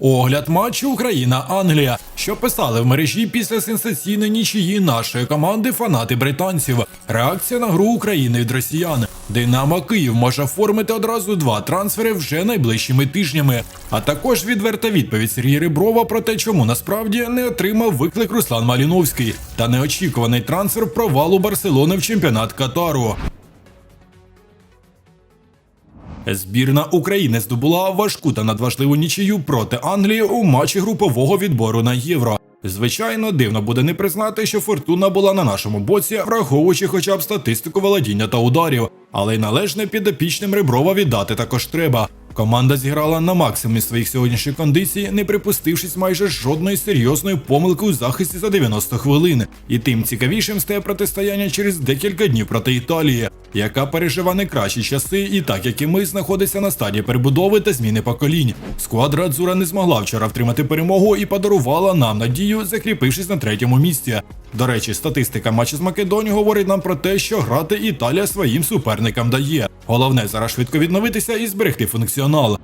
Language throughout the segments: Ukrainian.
Огляд матчу Україна-Англія, що писали в мережі після сенсаційної нічиї нашої команди фанати британців. Реакція на гру України від росіян. Динамо Київ може оформити одразу два трансфери вже найближчими тижнями. А також відверта відповідь Сергія Реброва про те, чому насправді не отримав виклик Руслан Маліновський та неочікуваний трансфер провалу Барселони в чемпіонат Катару. Збірна України здобула важку та надважливу нічию проти Англії у матчі групового відбору на євро. Звичайно, дивно буде не признати, що фортуна була на нашому боці, враховуючи хоча б статистику володіння та ударів, але й належне підопічним Реброва віддати також треба. Команда зіграла на максимумі своїх сьогоднішніх кондицій, не припустившись майже жодної серйозної помилки у захисті за 90 хвилин. І тим цікавішим стає протистояння через декілька днів проти Італії, яка пережива не кращі часи, і так як і ми знаходиться на стадії перебудови та зміни поколінь. Сквадра Дзура не змогла вчора втримати перемогу і подарувала нам надію, закріпившись на третьому місці. До речі, статистика матчу з Македонією говорить нам про те, що грати Італія своїм суперникам дає. Головне зараз швидко відновитися і зберегти функціонал.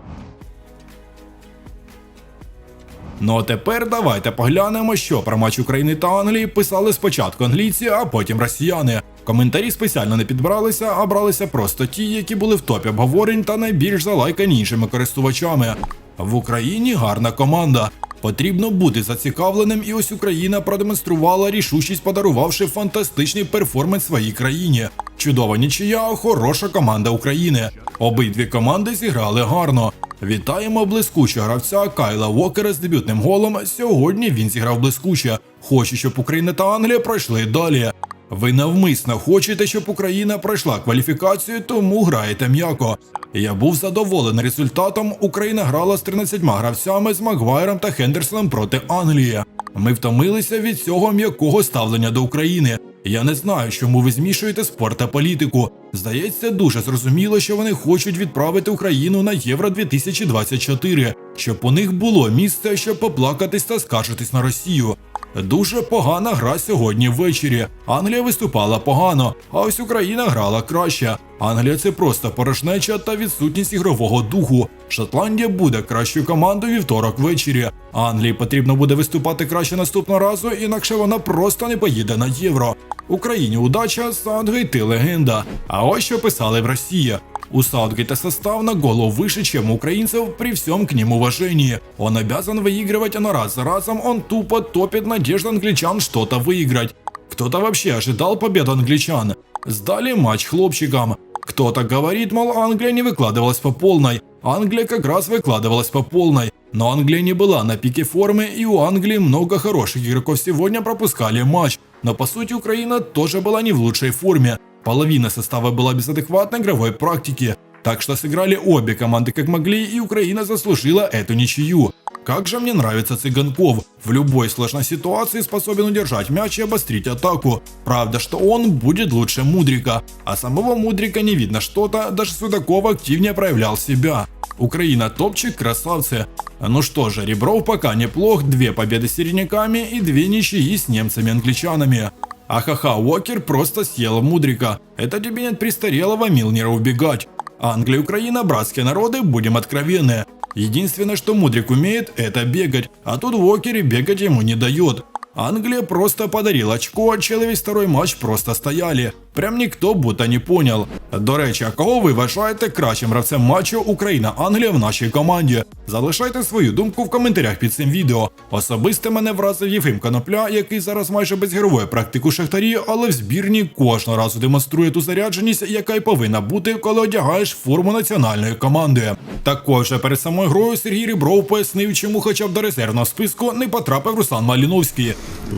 Ну а тепер давайте поглянемо, що про матч України та Англії писали спочатку англійці, а потім росіяни. Коментарі спеціально не підбиралися, а бралися просто ті, які були в топі обговорень та найбільш залайкані іншими користувачами. В Україні гарна команда. Потрібно бути зацікавленим, і ось Україна продемонструвала рішучість, подарувавши фантастичний перформанс своїй країні. Чудова нічия, хороша команда України. Обидві команди зіграли гарно. Вітаємо блискучого гравця Кайла Уокера з дебютним голом. Сьогодні він зіграв блискуче. Хоче, щоб Україна та Англія пройшли далі. Ви навмисно хочете, щоб Україна пройшла кваліфікацію, тому граєте м'яко. Я був задоволений результатом. Україна грала з 13 гравцями з Магвайром та Хендерсоном проти Англії. Ми втомилися від цього м'якого ставлення до України. Я не знаю, чому ви змішуєте спорт та політику. Здається, дуже зрозуміло, що вони хочуть відправити Україну на Євро 2024, щоб у них було місце, щоб поплакатись та скаржитись на Росію. Дуже погана гра сьогодні ввечері. Англія виступала погано, а ось Україна грала краще. Англія це просто порожнеча та відсутність ігрового духу. Шотландія буде кращою командою вівторок ввечері. Англії потрібно буде виступати краще наступного разу, інакше вона просто не поїде на євро. Україні удача, Саутгейт ти легенда. А ось що писали в Росії. У Саутгейта состав на голову выше, чем у украинцев при всем к ним уважении. Он обязан выигрывать, но раз за разом он тупо топит надежду англичан что-то выиграть. Кто-то вообще ожидал победу англичан. Сдали матч хлопчикам. Кто-то говорит, мол, Англия не выкладывалась по полной. Англия как раз выкладывалась по полной. Но Англия не была на пике формы, и у Англии много хороших игроков сегодня пропускали матч. Но по сути Украина тоже была не в лучшей форме. Половина состава была без адекватной игровой практики. Так что сыграли обе команды как могли, и Украина заслужила эту ничью. Как же мне нравится Цыганков. В любой сложной ситуации способен удержать мяч и обострить атаку. Правда, что он будет лучше Мудрика. А самого Мудрика не видно что-то, даже Судаков активнее проявлял себя. Украина топчик, красавцы. Ну что же, Ребров пока неплох, две победы с середняками и две ничьи с немцами-англичанами. Ахаха, Уокер просто съел Мудрика. Это тебе нет престарелого Милнера убегать. Англия Украина, братские народы, будем откровенны. Единственное, что Мудрик умеет, это бегать, а тут Уокер и бегать ему не дает. Англия просто подарила очко, а челы второй матч просто стояли. Прям ніхто будто не понял. До речі, а кого ви вважаєте кращим гравцем матчу Україна-Англія в нашій команді? Залишайте свою думку в коментарях під цим відео. Особисто мене вразив Єфим Конопля, який зараз майже без герової практики у шахтарі, але в збірні кожного разу демонструє ту зарядженість, яка й повинна бути, коли одягаєш форму національної команди. Також перед самою грою Сергій Рібров пояснив, чому хоча б до резервного списку не потрапив Руслан Маліновський.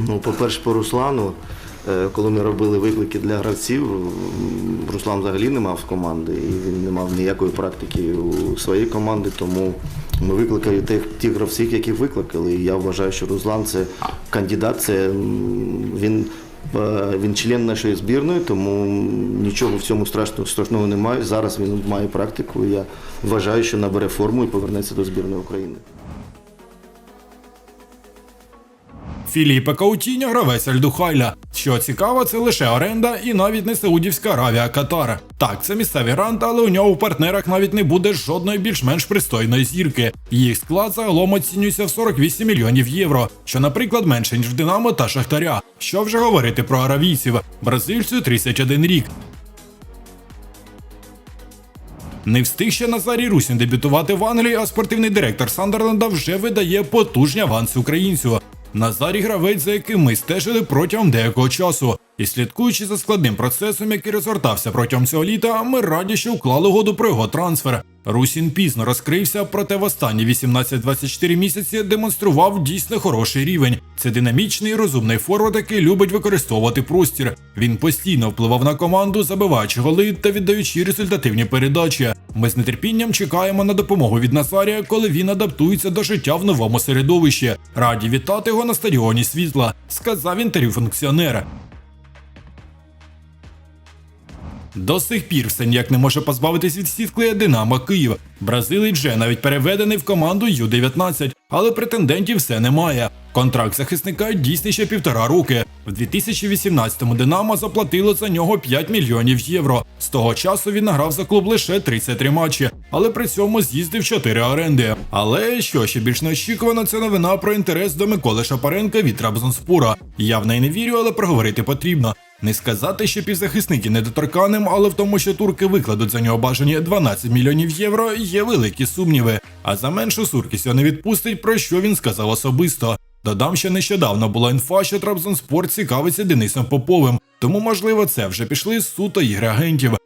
Ну, по-перше, по Руслану, е, коли ми робили виклики для гравців, Руслан взагалі не мав команди і він не мав ніякої практики у своїй команді, тому ми викликали тих, тих гравців, яких викликали. І я вважаю, що Руслан це кандидат, це він. е, Він член нашої збірної, тому нічого в цьому страшного, страшного немає. Зараз він має практику. Я вважаю, що набере форму і повернеться до збірної України. Філіппе Каутіньо гравець Альдухайля. Що цікаво, це лише оренда і навіть не Саудівська Аравія, Катар. Так, це місцевий грант, але у нього в партнерах навіть не буде жодної більш-менш пристойної зірки. Їх склад загалом оцінюється в 48 мільйонів євро, що, наприклад, менше ніж Динамо та Шахтаря. Що вже говорити про аравійців? Бразильцю 31 рік. Не встиг ще Назарій Русін дебютувати в Англії, а спортивний директор Сандерленда вже видає потужні аванси українцю. Назарій гравець, за яким ми стежили протягом деякого часу. І слідкуючи за складним процесом, який розгортався протягом цього літа, ми раді, що вклали угоду про його трансфер. Русін пізно розкрився, проте в останні 18-24 місяці демонстрував дійсно хороший рівень. Це динамічний розумний форвард, який любить використовувати простір. Він постійно впливав на команду, забиваючи голи та віддаючи результативні передачі. Ми з нетерпінням чекаємо на допомогу від Назарія, коли він адаптується до життя в новому середовищі. Раді вітати його на стадіоні світла, сказав інтерв'ю функціонер. До сих пір все ніяк не може позбавитись від сітклея Динамо Київ. Бразилець вже навіть переведений в команду Ю-19, але претендентів все немає. Контракт захисника дійсний ще півтора роки. В 2018-му Динамо заплатило за нього 5 мільйонів євро. З того часу він награв за клуб лише 33 матчі, але при цьому з'їздив 4 оренди. Але що ще більш неочікувано, це новина про інтерес до Миколи Шапаренка від Трабзонспора. Я в неї не вірю, але проговорити потрібно. Не сказати, що півзахисники недоторканим, але в тому, що турки викладуть за нього бажані 12 мільйонів євро, є великі сумніви. А за меншу суркість його не відпустить, про що він сказав особисто. Додам, що нещодавно була інфа, що Трабзонспорт цікавиться Денисом Поповим, тому можливо це вже пішли суто ігри агентів.